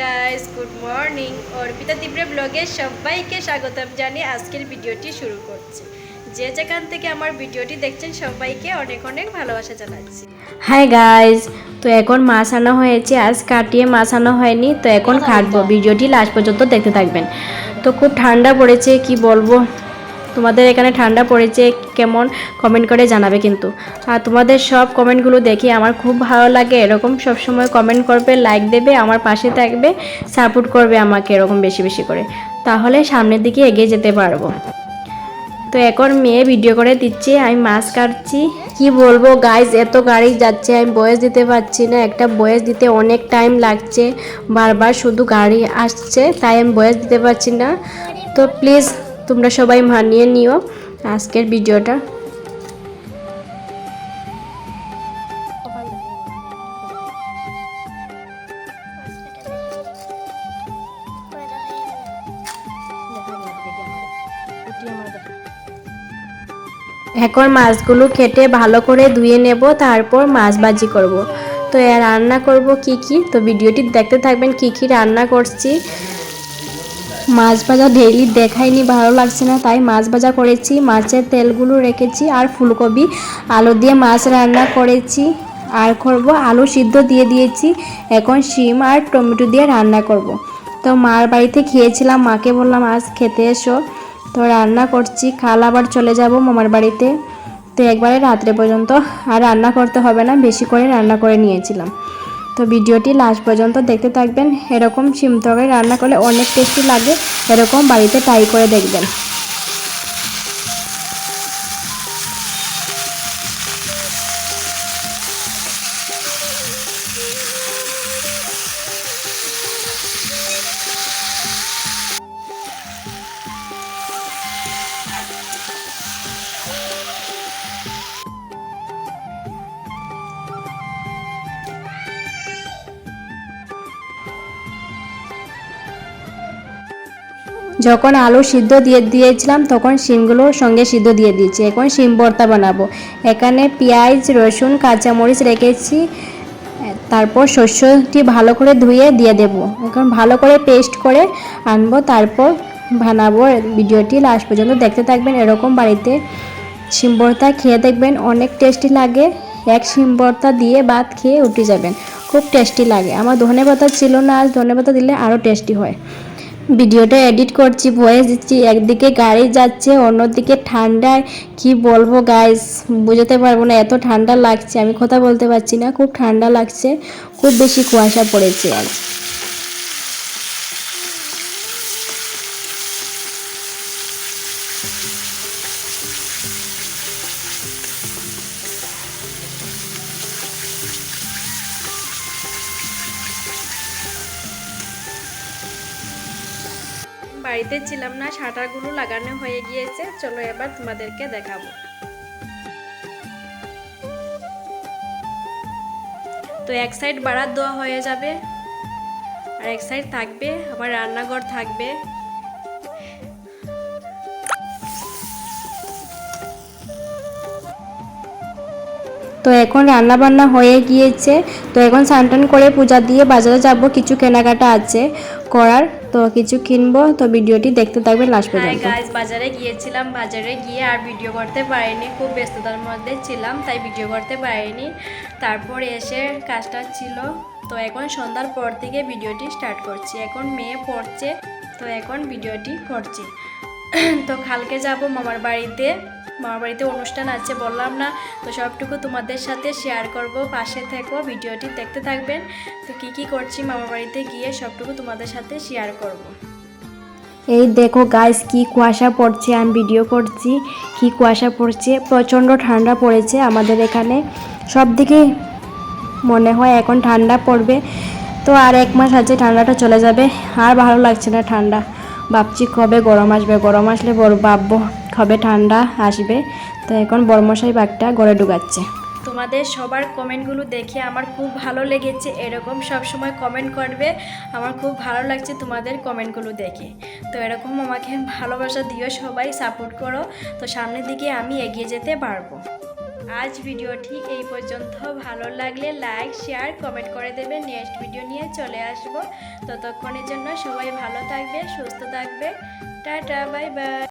Guys good morning Arpita তীব্রে ব্লগে সবাইকে স্বাগতম জানিয়ে আজকের ভিডিওটি শুরু করছি। যে যেখান থেকে আমার ভিডিওটি দেখছেন সবাইকে অনেক অনেক ভালোবাসা জানাচ্ছি। হাই গাইজ তো এখন মাছ আনা হয়েছে আজ কাটিয়ে মাছ আনা হয়নি তো এখন কাটবো। ভিডিওটি লাস্ট পর্যন্ত দেখতে থাকবেন। তো খুব ঠান্ডা পড়েছে কি বলব? তোমাদের এখানে ঠান্ডা পড়েছে, কেমন কমেন্ট করে জানাবে কিন্তু। আর তোমাদের সব কমেন্টগুলো দেখি আমার খুব ভালো লাগে, এরকম সব সময় কমেন্ট করবে লাইক দেবে, আমার পাশে থাকবে সাপোর্ট করবে আমাকে এরকম বেশি বেশি করে। তাহলে সামনের দিকে এগিয়ে যেতে পারব। তো এখন মেয়ে ভিডিও করে দিচ্ছে, আমি মাছ কাটছি। কি বলব গাইজ এত গাড়ি যাচ্ছে, আমি বয়স দিতে পারছি না, একটা বয়স দিতে অনেক টাইম লাগছে। বারবার শুধু গাড়ি আসছে, তাই আমি বয়স দিতে পারছি না। তো প্লিজ তোমরা সবাই মানিয়ে নিও আজকের ভিডিওটা। এখন মাছগুলো কেটে ভালো করে ধুয়ে নেব, তারপর মাছ ভাজি করব। তো রান্না করব কি কি? তো ভিডিওটি দেখতে থাকবেন কি কি রান্না করছি। মাছ ভাজা ডেইলি দেখাইনি, ভালো লাগছে না, তাই মাছ ভাজা করেছি, মাছের তেলগুলো রেখেছি আর ফুলকপি, আলু দিয়ে মাছ রান্না করেছি, আর করব আলু সিদ্ধ দিয়ে দিয়েছি, এখন শিম আর টমেটো দিয়ে রান্না করব। তো মার বাড়িতে খেয়েছিলাম, মাকে বললাম, আজ খেতে এসো। তো রান্না করছি খাল আবার চলে যাব মামার বাড়িতে। তো একবারে রাত্রে পর্যন্ত আর রান্না করতে হবে না, বেশি করে রান্না করে নিয়েছিলাম। তো ভিডিওটি লাস্ট পর্যন্ত দেখতে থাকবেন। এরকম শিম তরকারি রান্না করলে অনেক টেস্টি লাগে। এরকম বাড়িতে ট্রাই করে দেখবেন। যখন আলু সিদ্ধ দিয়ে দিয়েছিলাম, তখন শিমগুলো সঙ্গে সিদ্ধ দিয়ে দিয়েছি। এখন শিম ভর্তা বানাবো। এখানে পেঁয়াজ, রসুন, কাঁচামরিচ রেখেছি। তারপর শস্যটি ভালো করে ধুয়ে দিয়ে দেব। এখন ভালো করে পেস্ট করে আনব, তারপর বানাবো। ভিডিওটি লাস্ট পর্যন্ত দেখতে থাকবেন। এরকম বাড়িতে শিম ভর্তা খেয়ে দেখবেন, অনেক টেস্টি লাগে। এক শিম ভর্তা দিয়ে ভাত খেয়ে উঠে যাবেন। খুব টেস্টি লাগে। আমার ধনে পাতা ছিল না, আজ ধনে পাতা দিলে আরও টেস্টি হয়। ভিডিওটা এডিট করছি, ভয়েস দিচ্ছি, একদিকে গাড়ি যাচ্ছে, অন্যদিকে ঠান্ডায় কি বলব গাইস বুঝতে পারব না, এত ঠান্ডা লাগছে, আমি কথা বলতে পারছি না, খুব ঠান্ডা লাগছে, খুব বেশি কুয়াশা পড়েছে আজ বাড়িতে ছিলাম না শাটারগুলো লাগানো হয়ে গিয়েছে। চলো এবার তোমাদেরকে দেখাবো। তো এক সাইড বাড়ার দেওয়া হয়ে যাবে, আর এক সাইড থাকবে আবার রান্নাঘর থাকবে। তো এখন রান্না বান্না হয়ে গিয়েছে। তো এখন স্নান করে পূজা দিয়ে বাজারে যাব, কিছু কেনাকাটা আছে। করার তো কিছু কিনবো তো ভিডিওটি দেখতে থাকবেন লাস্ট পর্যন্ত। গাইস বাজারে গিয়েছিলাম বাজারে গিয়ে আর ভিডিও করতে পারিনি খুব ব্যস্ততার মধ্যে ছিলাম তাই ভিডিও করতে পারিনি। তারপর এসে কাজটা ছিল তো এখন সন্ধ্যার পর থেকে ভিডিওটি স্টার্ট করছি। এখন মেয়ে পড়ছে তো এখন ভিডিওটি করছি। তো কালকে যাব মামার বাড়িতে। মামার বাড়িতে অনুষ্ঠান আছে বললাম না, তো সবটুকু তোমাদের সাথে শেয়ার করব, পাশে থেকো, ভিডিওটি দেখতে থাকবেন। তো কি কি করছি মামার বাড়িতে গিয়ে সবটুকু তোমাদের সাথে শেয়ার করব। এই দেখো গাইস কি কুয়াশা পড়ছে, আমি ভিডিও করছি, কি কুয়াশা পড়ছে, প্রচণ্ড ঠান্ডা পড়েছে আমাদের এখানে। সব দিকে মনে হয় এখন ঠান্ডা পড়বে, তো আর এক মাস আছে ঠান্ডাটা চলে যাবে, আর ভালো লাগছে না ঠান্ডা। ভাবছি কবে গরম আসবে, গরম আসলে ভাববো। কবে ঠান্ডা আসবে। তো এখন বর্মশাই বাঘটা গড়ে ঢুকাচ্ছে তোমাদের সবার কমেন্টগুলো দেখে আমার খুব ভালো লেগেছে। এরকম সব সময় কমেন্ট করবে, আমার খুব ভালো লাগছে তোমাদের কমেন্টগুলো দেখে। তো এরকম আমাকে ভালোবাসা দিও সবাই, সাপোর্ট করো। তো সামনের দিকে আমি এগিয়ে যেতে পারব। আজ ভিডিওটি এই পর্যন্ত। ভালো লাগলে লাইক, শেয়ার, কমেন্ট করে দেবে। নেক্সট ভিডিও নিয়ে চলে আসব। ততক্ষণের জন্য সবাই ভালো থাকবে, সুস্থ থাকবে। Tata, bye bye.